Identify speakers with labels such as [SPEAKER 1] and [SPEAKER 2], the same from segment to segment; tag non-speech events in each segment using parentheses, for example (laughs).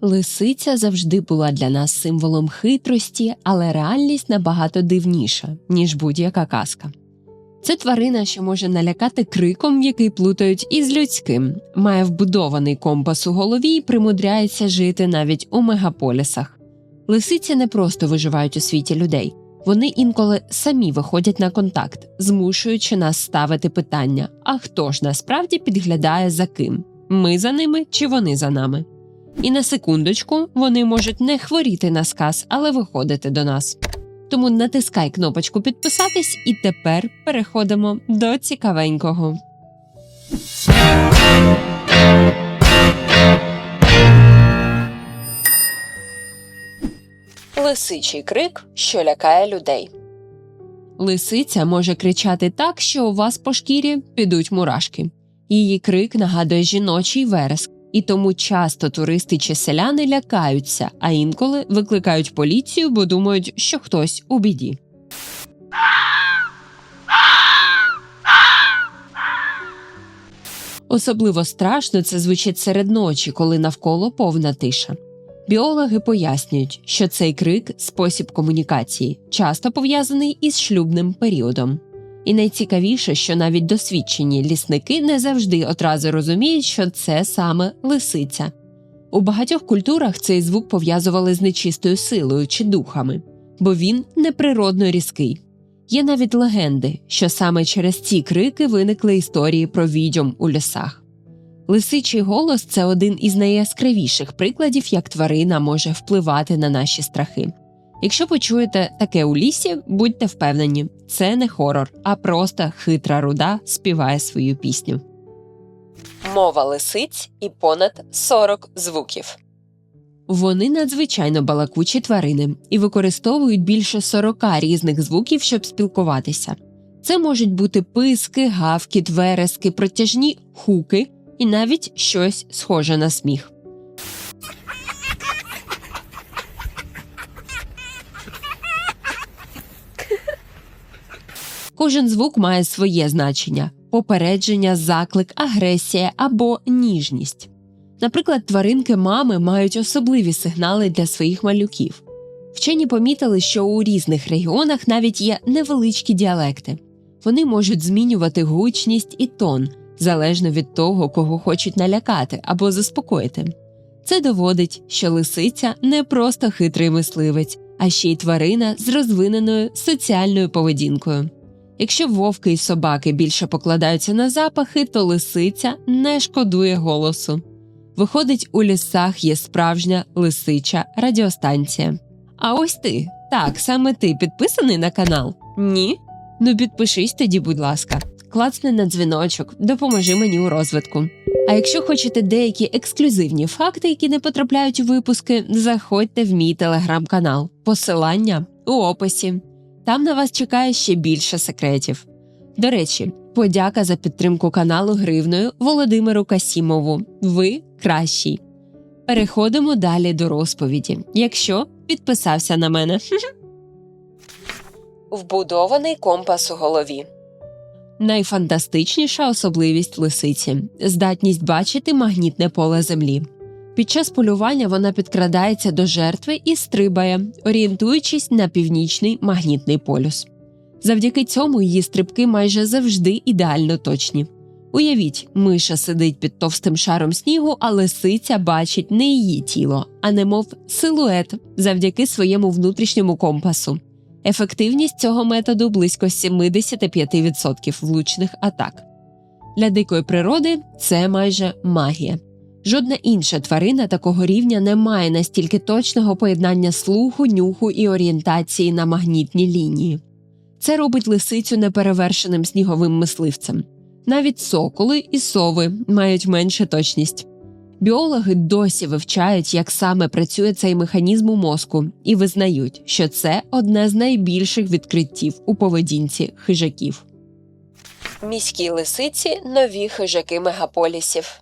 [SPEAKER 1] Лисиця завжди була для нас символом хитрості, але реальність набагато дивніша, ніж будь-яка казка. Це тварина, що може налякати криком, який плутають із людським, має вбудований компас у голові і примудряється жити навіть у мегаполісах. Лисиці не просто виживають у світі людей, вони інколи самі виходять на контакт, змушуючи нас ставити питання: а хто ж насправді підглядає за ким? Ми за ними чи вони за нами? І на секундочку вони можуть не хворіти на сказ, але виходити до нас. Тому натискай кнопочку підписатись, і тепер переходимо до цікавенького. Лисичий крик, що лякає людей. Лисиця може кричати так, що у вас по шкірі підуть мурашки. Її крик нагадує жіночий вереск, і тому часто туристи чи селяни лякаються, а інколи викликають поліцію, бо думають, що хтось у біді. Особливо страшно це звучить серед ночі, коли навколо повна тиша. Біологи пояснюють, що цей крик спосіб комунікації, часто пов'язаний із шлюбним періодом. І найцікавіше, що навіть досвідчені лісники не завжди одразу розуміють, що це саме лисиця. У багатьох культурах цей звук пов'язували з нечистою силою чи духами, бо він неприродно різкий. Є навіть легенди, що саме через ці крики виникли історії про відьом у лісах. Лисичий голос це один із найяскравіших прикладів, як тварина може впливати на наші страхи. Якщо почуєте таке у лісі, будьте впевнені, це не хорор, а просто хитра руда співає свою пісню. Мова лисиць і понад 40 звуків. Вони надзвичайно балакучі тварини і використовують більше 40 різних звуків, щоб спілкуватися. Це можуть бути писки, гавкіт, верески, протяжні хуки і навіть щось схоже на сміх. Кожен звук має своє значення попередження, заклик, агресія або ніжність. Наприклад, тваринки мами мають особливі сигнали для своїх малюків. Вчені помітили, що у різних регіонах навіть є невеличкі діалекти. Вони можуть змінювати гучність і тон залежно від того, кого хочуть налякати або заспокоїти. Це доводить, що лисиця не просто хитрий мисливець, а ще й тварина з розвиненою соціальною поведінкою. Якщо вовки і собаки більше покладаються на запахи, то лисиця не шкодує голосу. Виходить, у лісах є справжня лисича радіостанція. А ось ти так, саме ти підписаний на канал? Ні? Ну підпишись тоді, будь ласка, клацни на дзвіночок, допоможи мені у розвитку. А якщо хочете деякі ексклюзивні факти, які не потрапляють у випуски, заходьте в мій телеграм-канал. Посилання у описі. Там на вас чекає ще більше секретів. До речі, подяка за підтримку каналу гривною Володимиру Касімову. Ви кращий. Переходимо далі до розповіді. Якщо підписався на мене. (laughs) Вбудований компас у голові. Найфантастичніша особливість лисиці здатність бачити магнітне поле землі. Під час полювання вона підкрадається до жертви і стрибає, орієнтуючись на північний магнітний полюс. Завдяки цьому її стрибки майже завжди ідеально точні. Уявіть, миша сидить під товстим шаром снігу, а лисиця бачить не її тіло, а немов силует завдяки своєму внутрішньому компасу. Ефективність цього методу близько 75% влучних атак. Для дикої природи це майже магія. Жодна інша тварина такого рівня не має настільки точного поєднання слуху, нюху і орієнтації на магнітні лінії. Це робить лисицю неперевершеним сніговим мисливцем. Навіть соколи і сови мають меншу точність. Біологи досі вивчають, як саме працює цей механізм у мозку, і визнають, що це одне з найбільших відкриттів у поведінці хижаків. Міські лисиці нові хижаки мегаполісів.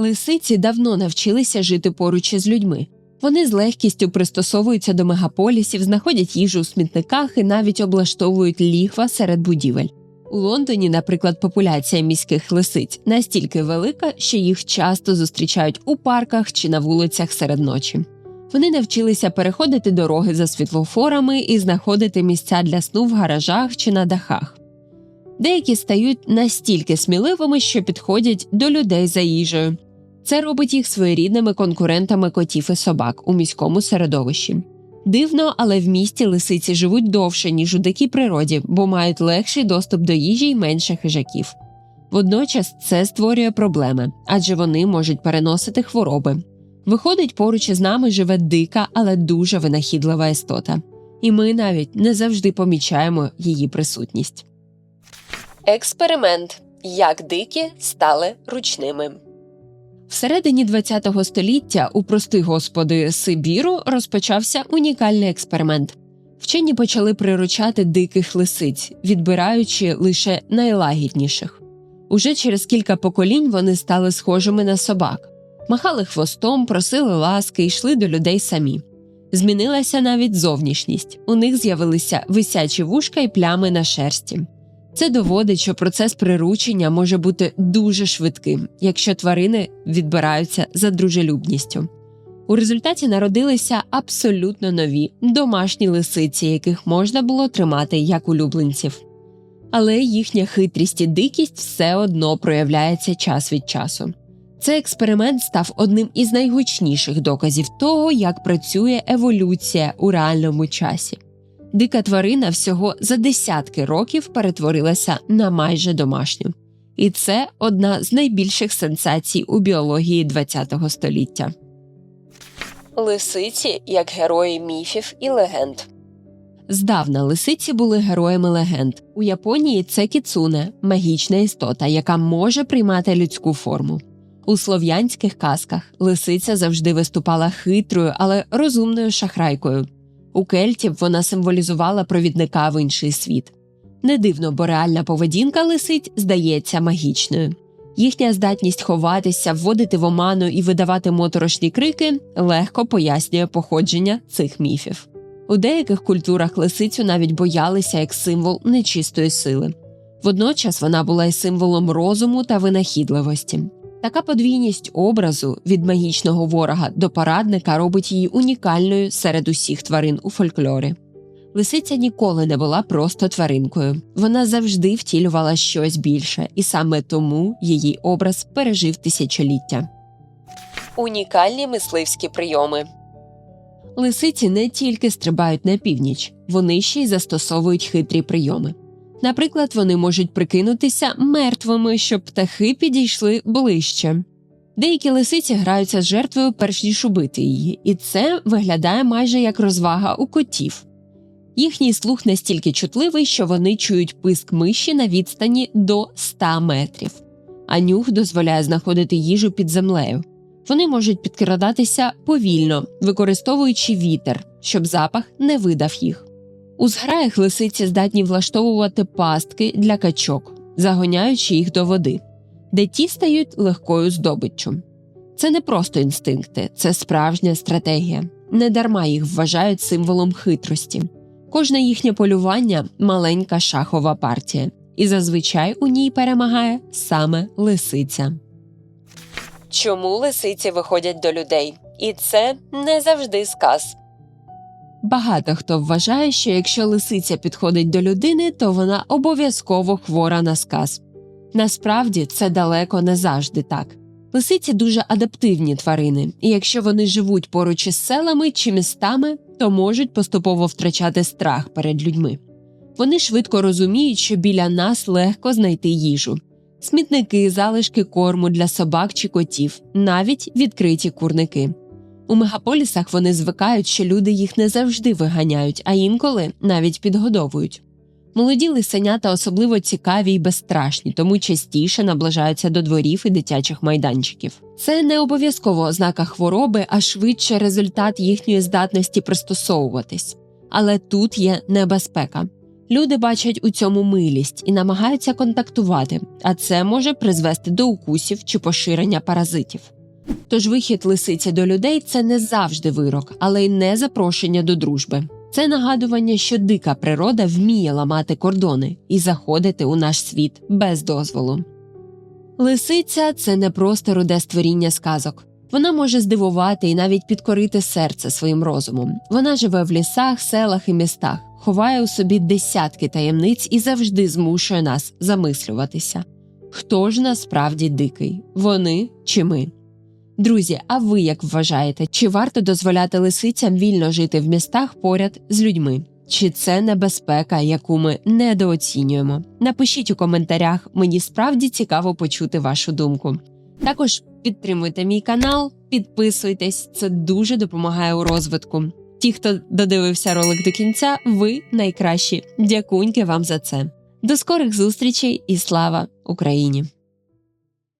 [SPEAKER 1] Лисиці давно навчилися жити поруч із людьми. Вони з легкістю пристосовуються до мегаполісів, знаходять їжу у смітниках і навіть облаштовують ліхва серед будівель. У Лондоні, наприклад, популяція міських лисиць настільки велика, що їх часто зустрічають у парках чи на вулицях серед ночі. Вони навчилися переходити дороги за світлофорами і знаходити місця для сну в гаражах чи на дахах. Деякі стають настільки сміливими, що підходять до людей за їжею. Це робить їх своєрідними конкурентами котів і собак у міському середовищі. Дивно, але в місті лисиці живуть довше, ніж у дикій природі, бо мають легший доступ до їжі й менше хижаків. Водночас це створює проблеми, адже вони можуть переносити хвороби. Виходить, поруч із нами живе дика, але дуже винахідлива істота, і ми навіть не завжди помічаємо її присутність. Експеримент як дикі стали ручними. Всередині ХХ століття у прости господи Сибіру розпочався унікальний експеримент. Вчені почали приручати диких лисиць, відбираючи лише найлагідніших. Уже через кілька поколінь вони стали схожими на собак, махали хвостом, просили ласки йшли до людей самі. Змінилася навіть зовнішність. У них з'явилися висячі вушка і плями на шерсті. Це доводить, що процес приручення може бути дуже швидким, якщо тварини відбираються за дружелюбністю. У результаті народилися абсолютно нові домашні лисиці, яких можна було тримати як улюбленців. Але їхня хитрість і дикість все одно проявляється час від часу. Цей експеримент став одним із найгучніших доказів того, як працює еволюція у реальному часі. Дика тварина всього за десятки років перетворилася на майже домашню. І це одна з найбільших сенсацій у біології ХХ століття. Лисиці як герої міфів і легенд. Здавна лисиці були героями легенд. У Японії це кіцуне магічна істота, яка може приймати людську форму. У слов'янських казках лисиця завжди виступала хитрою, але розумною шахрайкою. У кельтів вона символізувала провідника в інший світ. Не дивно, бо реальна поведінка лисиць здається магічною. Їхня здатність ховатися, вводити в оману і видавати моторошні крики легко пояснює походження цих міфів. У деяких культурах лисицю навіть боялися як символ нечистої сили. Водночас вона була й символом розуму та винахідливості. Така подвійність образу від магічного ворога до парадника робить її унікальною серед усіх тварин у фольклорі. Лисиця ніколи не була просто тваринкою, вона завжди втілювала щось більше, і саме тому її образ пережив тисячоліття. Унікальні мисливські прийоми лисиці не тільки стрибають на північ, вони ще й застосовують хитрі прийоми. Наприклад, вони можуть прикинутися мертвими, щоб птахи підійшли ближче. Деякі лисиці граються з жертвою, перш ніж убити її, і це виглядає майже як розвага у котів. Їхній слух настільки чутливий, що вони чують писк миші на відстані до 100 метрів, а нюх дозволяє знаходити їжу під землею. Вони можуть підкрадатися повільно, використовуючи вітер, щоб запах не видав їх. У зграях лисиці здатні влаштовувати пастки для качок, загоняючи їх до води, де ті стають легкою здобиччю. Це не просто інстинкти, це справжня стратегія. Недарма їх вважають символом хитрості. Кожне їхнє полювання маленька шахова партія, і зазвичай у ній перемагає саме лисиця. Чому лисиці виходять до людей? І це не завжди сказ. Багато хто вважає, що якщо лисиця підходить до людини, то вона обов'язково хвора на сказ. Насправді це далеко не завжди так. Лисиці дуже адаптивні тварини, і якщо вони живуть поруч із селами чи містами, то можуть поступово втрачати страх перед людьми. Вони швидко розуміють, що біля нас легко знайти їжу смітники, залишки корму для собак чи котів, навіть відкриті курники. У мегаполісах вони звикають, що люди їх не завжди виганяють, а інколи навіть підгодовують. Молоді лисенята особливо цікаві й безстрашні, тому частіше наближаються до дворів і дитячих майданчиків. Це не обов'язково ознака хвороби, а швидше результат їхньої здатності пристосовуватись. Але тут є небезпека. Люди бачать у цьому милість і намагаються контактувати, а це може призвести до укусів чи поширення паразитів. Тож вихід лисиці до людей це не завжди вирок, але й не запрошення до дружби. Це нагадування, що дика природа вміє ламати кордони і заходити у наш світ без дозволу. Лисиця це не просто руде створіння сказок. Вона може здивувати і навіть підкорити серце своїм розумом. Вона живе в лісах, селах і містах, ховає у собі десятки таємниць і завжди змушує нас замислюватися. Хто ж насправді дикий? Вони чи ми? Друзі, а ви як вважаєте, чи варто дозволяти лисицям вільно жити в містах поряд з людьми? Чи це небезпека, яку ми недооцінюємо? Напишіть у коментарях, мені справді цікаво почути вашу думку. Також підтримуйте мій канал, підписуйтесь, це дуже допомагає у розвитку. Ті, хто додивився ролик до кінця, ви найкращі. Дякуньки вам за це. До скорих зустрічей і слава Україні!